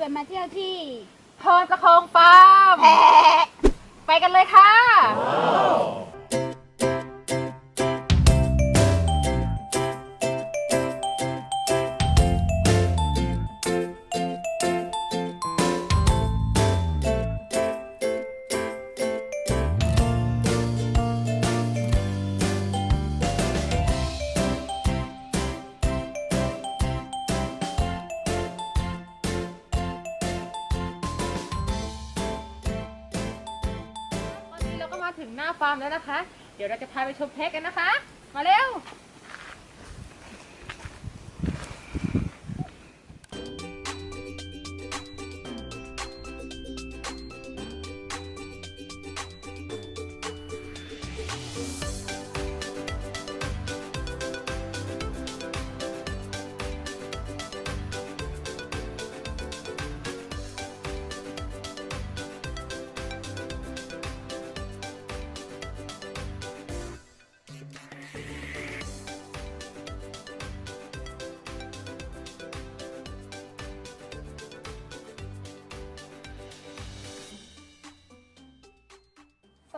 จะชวนมาเที่ยวที่พรประคองฟาร์มแอะไปกันเลยค่ะ ถึงหน้าฟาร์มแล้วนะคะ เดี๋ยวเราจะพาไปชมเพะกันนะคะ มาเร็ว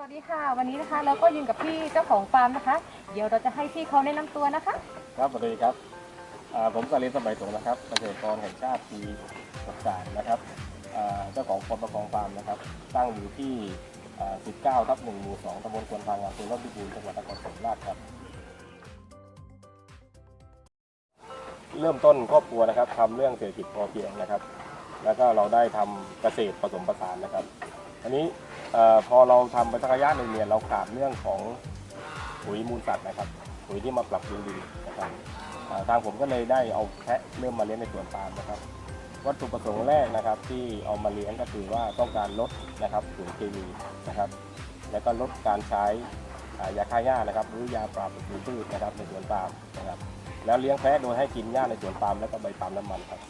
วัสดีค่ะ วันนี้นะคะเราก็ยืนกับพี่เจ้าของฟาร์มนะคะ เดี๋ยวเราจะให้พี่เขาแนะนำตัวนะคะ ครับสวัสดีครับอ่าผมกาลินสมัยสงนะครับเกษตรกรแห่งชาติปีประกาศนะครับอ่าเจ้าของฟอร์มประคองฟาร์มนะครับ ตั้งอยู่ที่อ่า19ทับ1หมู่2ตำบลควนฟางอำเภอรอบพิบูรณ์จังหวัดนครศรีธรรมราชครับ เริ่มต้นครอบครัวนะครับทำเรื่องเศรษฐกิจพอเพียงนะครับ แล้วก็เราได้ทำเกษตรผสมผสานนะครับ อันนี้ เออพอเราทำไปสักระยะหนึ่งเนี่ยเราขาดเรื่องของปุ๋ยมูลสัตว์นะครับปุ๋ยที่มาปรับปรุงดินนะครับอ่าทางผมก็เลยได้เอาแพะเริ่มมาเลี้ยงในสวนปาล์มนะครับ วัตถุประสงค์แรกนะครับ ที่เอามาเลี้ยงก็คือว่าต้องการลดนะครับปุ๋ยเคมีนะครับ แล้วก็ลดการใช้อ่ายาฆ่าหญ้านะครับ หรือยาปราบศัตรูพืชนะครับในสวนปาล์มนะครับ แล้วเลี้ยงแพะโดยให้กินหญ้าในสวนปาล์มแล้วก็ใบปาล์มน้ำมันครับ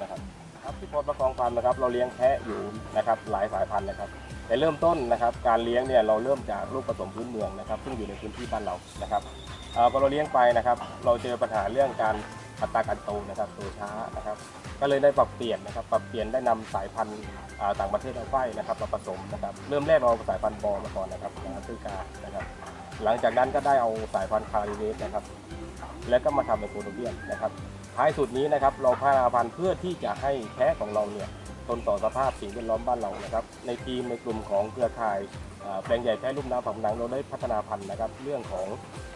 นะครับ ครับที่พอประกองฟาร์นะครับ เราเลี้ยงแพะอยู่นะครับหลายสายพันธุ์นะครับแต่เริ่มต้นนะครับการเลี้ยงเนี่ยเราเริ่มจากลูกผสมพื้นเมืองนะครับ ซึ่งอยู่ในพื้นที่บ้านเรานะครับพอเราเลี้ยงไปนะครับ เราเจอปัญหาเรื่องการอัตราการโตนะครับโตช้านะครับ ก็เลยได้ปรับเปลี่ยนนะครับ ปรับเปลี่ยนได้นำสายพันธุ์ต่างประเทศเอาไฟนะครับมาผสมนะครับ เริ่มแรกเราเอาสายพันธุ์บอมาก่อนนะครับของแอฟริกานะครับ หลังจากนั้นก็ได้เอาสายพันธุ์คาริเวสนะครับ แล้วก็มาทำเป็นโคโลเบียนนะครับ ท้ายสุดนี้นะครับเราพัฒนาพันธุ์เพื่อที่จะให้แพะของเราเนี่ยทนต่อสภาพสิ่งแวดล้อมบ้านเรานะครับ ในทีมในกลุ่มของเครือข่ายแปลงใหญ่แพะลุ่มน้ำผักหนังเราได้พัฒนาพันธุ์นะครับเรื่องของ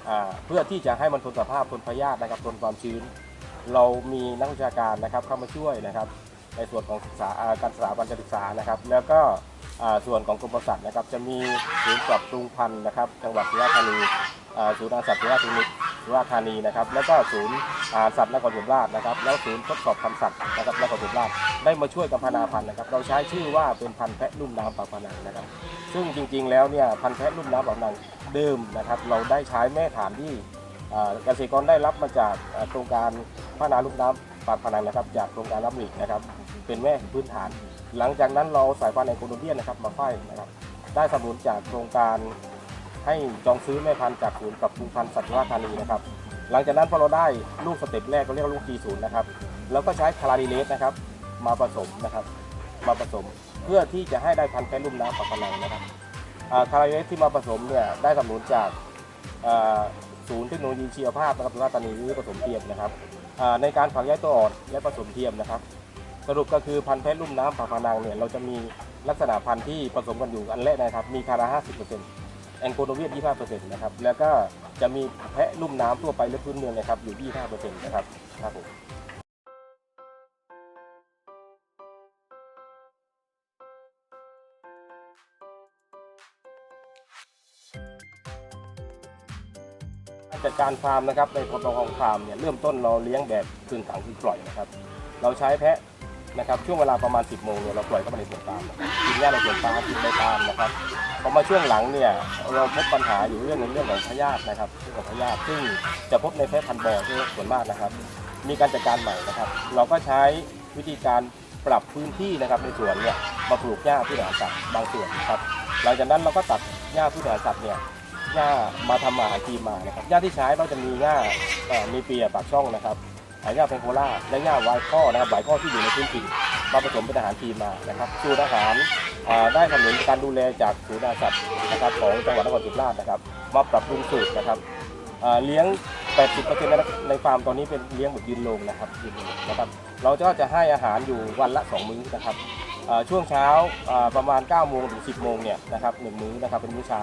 อเพื่อที่จะให้มันทนสภาพทนพยาธินะครับทนความชื้น เรามีนักวิชาการนะครับเข้ามาช่วยนะครับ ในส่วนของศึกษาอ่าการสถาบันการศึกษานะครับ แล้วก็ส่วนของกรมปศุสัตว์นะครับจะมีศูนย์ปรับปรุงพันธุ์นะครับ จังหวัดสุราษฎร์ธานีศูนย์อาหารสัตว์สุราษฎร์ธานี สุราษฎร์ธานีนะครับ แล้วก็ศูนย์อารสัตว์นครศรีธรรมราชนะครับ แล้วศูนย์ทดสอบพันธุ์สัตว์นะครับนครศรีธรรมราชได้มาช่วยกับพัฒนาพันธุ์นะครับ เราใช้ชื่อว่าเป็นพันธุ์แพะลุ่มน้ำปากพนังนะครับ ซึ่งจริงๆแล้วเนี่ยพันธุ์แพะลุ่มน้ำปากพนังเดิมนะครับ เราได้ใช้แม่ฐานที่เกษตรกรได้รับมาจากโครงการพัฒนาลุ่มน้ำปากพนังนะครับ จากโครงการรับหลีกนะครับ เป็นแม่พื้นฐาน หลังจากนั้นเราสายพันธุ์ไอโคโนเบียนนะครับมาไฟนะครับ ได้สนับสนุนจากโครงการ ให้จองซื้อแม่พันธุ์จากศูนย์ปรับปรุงพันธุ์สัตว์ราษฎร์ธานีนะครับ หลังจากนั้นพอเราได้ลูกสเต็ปแรกก็เรียกว่าลูก G0 นะครับ แล้วก็ใช้คาราดีเลสนะครับ มาผสมนะครับ มาผสมเพื่อที่จะให้ได้พันธุ์แค่ลุ่มน้ำปากพนังนะครับคาราดีเลสที่มาผสมเนี่ยได้สนับสนุนจากศูนย์เทคโนโลยีชีวภาพนะครับสุราษฎร์ธานีหรือผสมเทียมนะครับในการฝังย้ายตัวอ่อนและผสมเทียมนะครับ สรุปก็คือพันธุ์แพะลุ่มน้ำปากพนังเนี่ยเราจะมีลักษณะพันธุ์ที่ผสมกันอยู่อันแรกนะครับ มีคารา50% แองโกโนเวียน25%นะครับแล้วก็จะมีแพะลุ่มน้ำทั่วไปและพื้นเมืองนะครับอยู่ 25%นะครับครับผมการจัดการฟาร์มนะครับในพอตองฟาร์มเนี่ยเริ่มต้นเราเลี้ยงแบบคืนขังคือปล่อยนะครับ เราใช้แพะ นะครับช่วงเวลาประมาณ 10โมงเนี่ยเราปล่อยเข้ามาในสวนปาล์มกินหญ้าในสวนปาล์มกินใบปาล์มนะครับพอมาช่วงหลังเนี่ยเราพบปัญหาอยู่เรื่องหนึงเรื่องของพยาธินะครับเรื่องของพยาธิซึ่งจะพบในแพะพันธุ์บอที่ส่วนมากนะครับ มีการจัดการใหม่นะครับ เราก็ใช้วิธีการปรับพื้นที่นะครับในสวนเนี่ยมาปลูกหญ้าพืชอาหารสัตว์บางส่วนนะครับหลังจากนั้นเราก็ตัดหญ้าพืชอาหารสัตว์เนี่ยหญ้ามาทำอาหารกีมานะครับหญ้าที่ใช้เราจะมีหญ้ามีเปียปากช่องนะครับ หญ้าเพงโคล่าและหญ้าไวายข้อนะครับหวายข้อที่อยู่ในพื้นถิ่นมาผสมเป็นอาหารทีมมานะครับสูตรอาหารได้สนับสนุนการดูแลจากศูนย์อาสัตว์นะครับของจังหวัดนครศรีธรรมราชนะครับ มาปรับปรุงสูตรนะครับเลี้ยง 80%ในในฟาร์มตอนนี้เป็นเลี้ยงแบบยืนลงนะครับยืนลงนะครับ เราก็จะให้อาหารอยู่วันละ 2 มื้อนะครับช่วงเช้าอ่าประมาณ 9 โมงถึง 10 โมงเนี่ยนะครับหนึ่งมื้อนะครับเป็นมื้อเช้า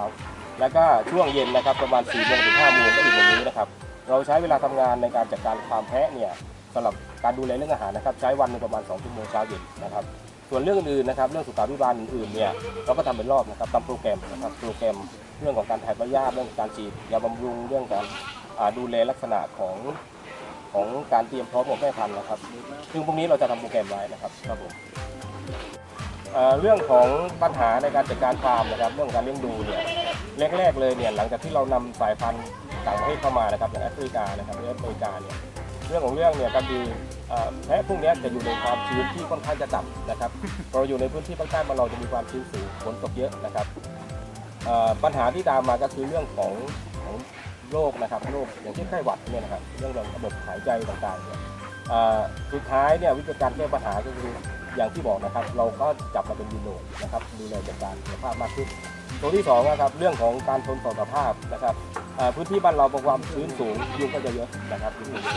แล้วก็ช่วงเย็นนะครับประมาณ 4 โมงถึง 5 โมงก็อีกหนึ่งมื้อนะครับ เราใช้เวลาทำงานในการจัดการความแพะเนี่ยสำหรับการดูแลเรื่องอาหารนะครับ ใช้วันนึงประมาณ2ชั่วโมงเช้าเย็นนะครับ ส่วนเรื่องอื่นนะครับ เรื่องสุขาภิบาลอื่นๆเนี่ยเราก็ทำเป็นรอบนะครับตามโปรแกรมนะครับโปรแกรมเรื่องของการถ่ายพยาธิเรื่องการฉีดยาบำรุงเรื่องการดูแลลักษณะของของการเตรียมพร้อมของแม่พันธุ์นะครับ ซึ่งพวกนี้เราจะทำโปรแกรมไว้นะครับครับผมเรื่องของปัญหาในการจัดการฟาร์มนะครับ เรื่องของการเลี้ยงดูเนี่ยแรกๆเลยเนี่ยหลังจากที่เรานำสายพันธุ์ ต่างประเทศเข้ามานะครับอย่างแอฟริกานะครับหรือแอฟริกาเนี่ยเรื่องของเรื่องเนี่ยก็คือแพะพวกนี้จะอยู่ในความชื้นที่ค่อนข้างจะต่ำนะครับเราอยู่ในพื้นที่ภาคใต้มานเราจะมีความชื้นสูงฝนตกเยอะนะครับปัญหาที่ตามมาก็คือเรื่องของของโรคนะครับโรคอย่างเช่นไข้หวัดเนี่ยนะครับเรื่องระบบหายใจต่างๆเนี่ยอ่าสุดท้ายเนี่ยวิธีการแก้ปัญหาก็คืออย่างที่บอกนะครับ เราก็จับมาเป็นยูโนนะครับดูแลจัดการสุขภาพมากขึ้นตัวที่สองนะครับเรื่องของการทนต่อสภาพนะครับ พื้นที่บ้านเราเป็นความชื้นสูงยุงก็จะเยอะนะครับยุงจะเยอะ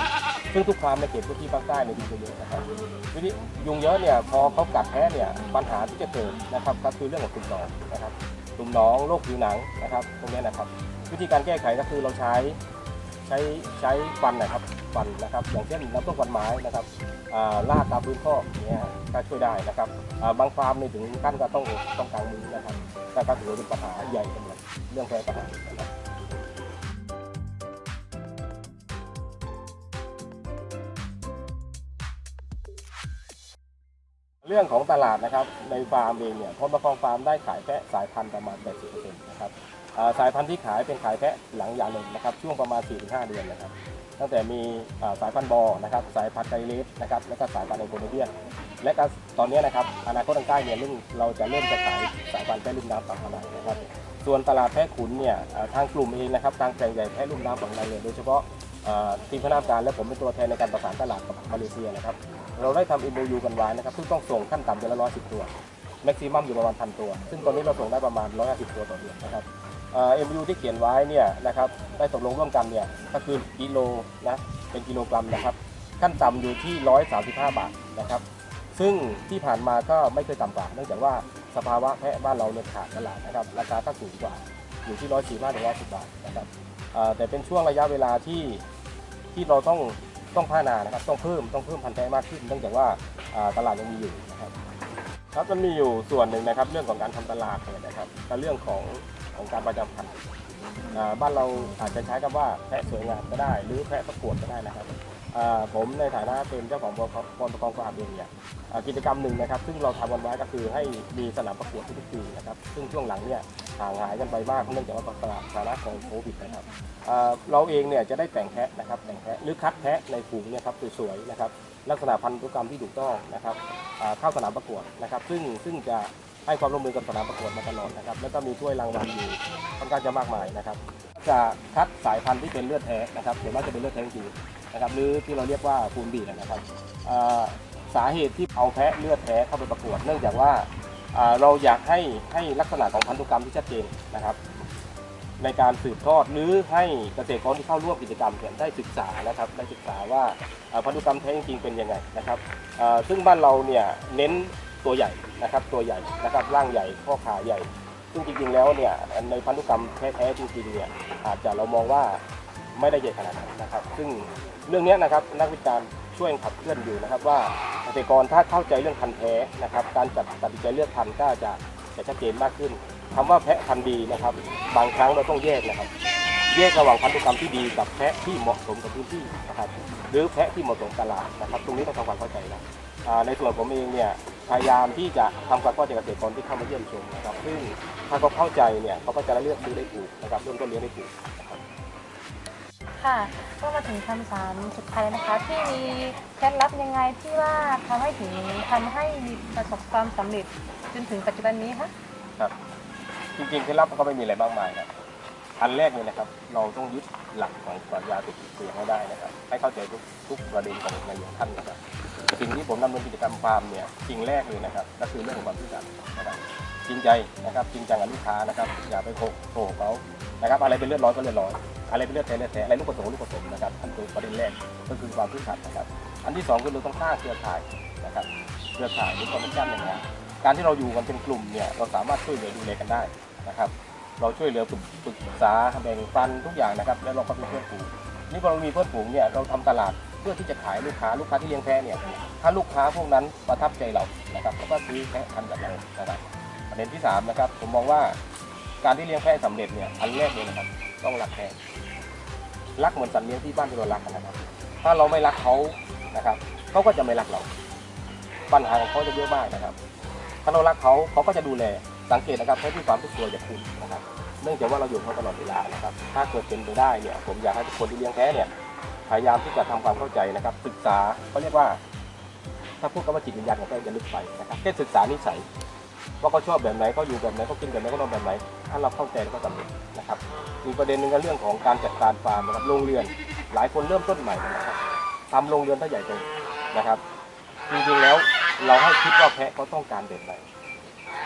ซึ่งทุกฟาร์มในเขตพื้นที่ภาคใต้เนี่ยยุงจะเยอะนะครับวิธียุงเยอะเนี่ยพอเขากัดแพ้เนี่ยปัญหาที่จะเกิดนะครับก็คือเรื่องของตุ่มหนองนะครับตุ่มหนองโรคผิวหนังนะครับตรงนี้นะครับ วิธีการแก้ไขก็คือเราใช้ใช้ใช้ฟันนะครับฟันนะครับอย่างเช่นน้ำต้มฟันไม้นะครับอ่าลาดตามพื้นข้ออย่างเงี้ยฮะก็ช่วยได้นะครับบางฟาร์มนี่ถึงขั้นก็ต้องต้องกางมือนะครับแต่ก็ถือว่าเป็นปัญหาใหญ่สำหรับเรื่องแพร่ปัญหานะครับ เรื่องของตลาดนะครับในฟาร์มเองเนี่ยพอมาฟองฟาร์มได้ขายแพะสายพันธุ์ประมาณ 80%นะครับสายพันธุ์ที่ขายเป็นขายแพะหลังยาหนึ่งนะครับช่วงประมาณ 4-5 เดือนนะครับตั้งแต่มีสายพันธุ์บอนะครับสายพันธุ์ไกเลสนะครับแล้วก็สายพันธุ์ไอโคเนเดียนและก็ตอนนี้นะครับอนาคตทางใกล้เนี่ยเรื่องเราจะเริ่มจะขายสายพันธุ์แพะลุ่มน้ำฝั่งพนังนะครับส่วนตลาดแพะขุนเนี่ยทางกลุ่มเองนะครับทางแปลงใหญ่แพะลุ่มน้ำฝั่งพนังเลยโดยเฉพาะ ทีมคณะกรรมการและผมเป็นตัวแทนในการประสานตลาดกับมาเลเซียนะครับ เราได้ทำ MOU กันไว้นะครับซึ่งต้องส่งขั้นต่ำเดือนละ110ตัวแม็กซิมัมอยู่ประมาณพันตัว ซึ่งตอนนี้เราส่งได้ประมาณ 150 ตัวต่อเดือนนะครับเอ็มยูที่เขียนไว้เนี่ยนะครับได้ตกลงร่วมกันเนี่ยก็คือกิโลนะเป็นกิโลกรัมนะครับ ขั้นต่ำอยู่ที่ 135 บาทนะครับ ซึ่งที่ผ่านมาก็ไม่เคยต่ำกว่าเนื่องจากว่าสภาวะแพะบ้านเราเนี่ยขาดตลาดนะครับราคาก็สูงกว่าอยู่ที่ 145ถึง110 บาทนะครับแต่เป็นช่วงระยะเวลาที่ ที่เราต้องต้องพัฒนานะครับ ต้องเพิ่มต้องเพิ่มพันธุ์แท้มากขึ้นเนื่องจากว่าตลาดยังมีอยู่นะครับครับมันมีอยู่ส่วนหนึ่งนะครับ เรื่องของการทำตลาดเนี่ยนะครับกับเรื่องของของการประจำพันธุ์บ้านเราอาจจะใช้คำว่าแพะสวยงามก็ได้ หรือแพะประกวดก็ได้นะครับ ผมในฐานะเป็นเจ้าของบกบอลประกองฟาร์มเองเนี่ยอ่ากิจกรรมหนึ่งนะครับ ซึ่งเราทำกันไว้ก็คือให้มีสนามประกวดทุกปีนะครับ ซึ่งช่วงหลังเนี่ยห่างหายกันไปมากเนื่องจากว่าตลาดสาระของโควิดนะครับเราเองเนี่ยจะได้แต่งแพะนะครับแต่งแพะหรือคัดแพะในฝูงเนี่ยครับสวยๆนะครับลักษณะพันธุกรรมที่ถูกต้องนะครับเข้าสนามประกวดนะครับ ซึ่งซึ่งจะให้ความร่วมมือกับสนามประกวดมาตลอดนะครับ แล้วก็มีถ้วยรางวัลอยู่ค่อนข้างจะมากมายนะครับ จะคัดสายพันธุ์ที่เป็นเลือดแท้นะครับส่วนมากจะเป็นเลือดแท้จริง นะครับหรือที่เราเรียกว่าฟูนบีดนะครับสาเหตุที่เอาแพะเลือดแท้เข้าไปประกวด เนื่องจากว่าเราอยากให้ให้ลักษณะของพันธุกรรมที่ชัดเจนนะครับในการสืบทอดหรือให้เกษตรกรที่เข้าร่วมกิจกรรมเนี่ยได้ศึกษานะครับได้ศึกษาว่าพันธุกรรมแท้จริงเป็นยังไงนะครับซึ่งบ้านเราเนี่ยเน้นตัวใหญ่นะครับตัวใหญ่นะครับร่างใหญ่ข้อขาใหญ่ ซึ่งจริงๆแล้วเนี่ยในพันธุกรรมแท้ๆจริงๆเนี่ยอาจจะเรามองว่าไม่ได้ใหญ่ขนาดนั้นนะครับ ซึ่ง เรื่องนี้นะครับนักวิจารณ์ช่วยขับเคลื่อนอยู่นะครับ ว่าเกษตรกรถ้าเข้าใจเรื่องพันธุ์แท้นะครับ การจัดตัดสินใจเลือกพันธุ์ก็จะจะชัดเจนมากขึ้นคำว่าแพะพันธุ์ดีนะครับ บางครั้งเราต้องแยกนะครับ แยกระหว่างพันธุกรรมที่ดีกับแพะที่เหมาะสมกับพื้นที่นะครับ หรือแพะที่เหมาะสมตลาดนะครับ ตรงนี้ต้องทำความเข้าใจนะในส่วนผมเองเนี่ยพยายามที่จะทำความเข้าใจเกษตรกรที่เข้ามาเยี่ยมชมนะครับ ซึ่งถ้าเขาเข้าใจเนี่ยเขาก็จะเลือกซื้อได้ถูกนะครับเริ่มต้นเลี้ยงได้ถูก ค่ะ ก็มาถึงคำถามสุดท้ายนะคะที่มีเคล็ดลับยังไงที่ว่าทำให้ถึงทำให้มีประสบความสำเร็จจนถึงปัจจุบันนี้คะครับ จริงๆเคล็ดลับมันก็ไม่มีอะไรมากมายครับอันแรกเลยนะครับ เราต้องยึดหลักของปรัชญาเศรษฐกิจพอเพียงให้ได้นะครับ ให้เข้าใจทุกทุกประเด็นของในหลวงท่านนะครับ สิ่งที่ผมดำเนินกิจกรรมฟาร์มเนี่ยสิ่งแรกเลยนะครับ ก็คือเรื่องของความซื่อสัตย์นะครับจริงใจนะครับ จริงจังกับลูกค้านะครับ อย่าไปโกหกเขานะครับ อะไรเป็นเลือดร้อนก็เลือดร้อน อะไรเป็นเลือดแท้เลือดแท้อะไรลูกผสมลูกผสมนะครับอันตัวประเด็นแรกก็คือความซื่อสัตย์นะครับ อันที่สองคือเราต้องสร้างเครือข่ายนะครับเครือข่ายหรือคอนเนคชั่นอย่างเงี้ยการที่เราอยู่กันเป็นกลุ่มเนี่ยเราสามารถช่วยเหลือดูแลกันได้นะครับ เราช่วยเหลือปรึกษาแบ่งปันทุกอย่างนะครับ แล้วเราก็เป็นเพื่อนฝูงนี่พอเรามีเพื่อนฝูงเนี่ยเราทำตลาดเพื่อที่จะขายลูกค้าลูกค้าที่เลี้ยงแพะเนี่ยถ้าลูกค้าพวกนั้นประทับใจเรานะครับเขาก็ซื้อแพะพันกับเรานะครับประเด็นที่สามนะครับผมมองว่าการที่เลี้ยงแพะสำเร็จเนี่ยอันแรกเลยนะครับ ต้องรักแพะ รักเหมือนสัตว์เลี้ยงที่บ้านที่เรารักนะครับ ถ้าเราไม่รักเขานะครับเขาก็จะไม่รักเรา ปัญหาของเขาจะเยอะมากนะครับ ถ้าเรารักเขาเขาก็จะดูแลสังเกตนะครับให้ที่ความทุกตัวจากคุณนะครับ เนื่องจากว่าเราอยู่กับเขาตลอดเวลานะครับ ถ้าเกิดเป็นไปได้เนี่ยผมอยากให้ทุกคนที่เลี้ยงแพะเนี่ยพยายามที่จะทำความเข้าใจนะครับศึกษาเขาเรียกว่า ถ้าพูดคำว่าจิตวิญญาณของแพะจะลึกไปนะครับแค่ศึกษานิสัยว่าเขาชอบแบบไหนเขาอยู่แบบไหนเขากินแบบไหนเขานอนแบบไหน ถ้าเราเข้าใจแล้วก็สำเร็จนะครับมีประเด็นหนึ่งก็เรื่องของการจัดการฟาร์มนะครับโรงเรือนหลายคนเริ่มต้นใหม่นะครับทำโรงเรือนถ้าใหญ่โตนะครับ จริงๆแล้วเราให้คิดว่าแพะเขาต้องการแบบไหน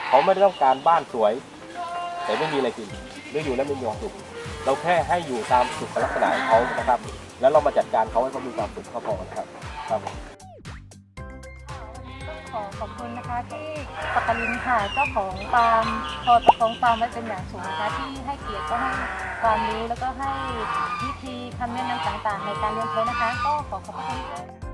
เขาไม่ได้ต้องการบ้านสวย แต่ไม่มีอะไรกินหรืออยู่แล้วไม่มีความสุขเราแค่ให้อยู่ตามสุขลักษณะของเขานะครับ แล้วเรามาจัดการเขาให้เขามีความสุขก็พอครับครับ ขอขอบคุณนะคะที่ปักกลินค่ะเจ้าของฟาร์มพอตะของฟาร์มไว้เป็นอย่างสูงนะคะที่ให้เกียรติก็ให้ความรู้แล้วก็ให้วิธีคำแนะนำต่างๆ ในการเลี้ยงเพะนะคะ ก็ขอขอบคุณค่ะ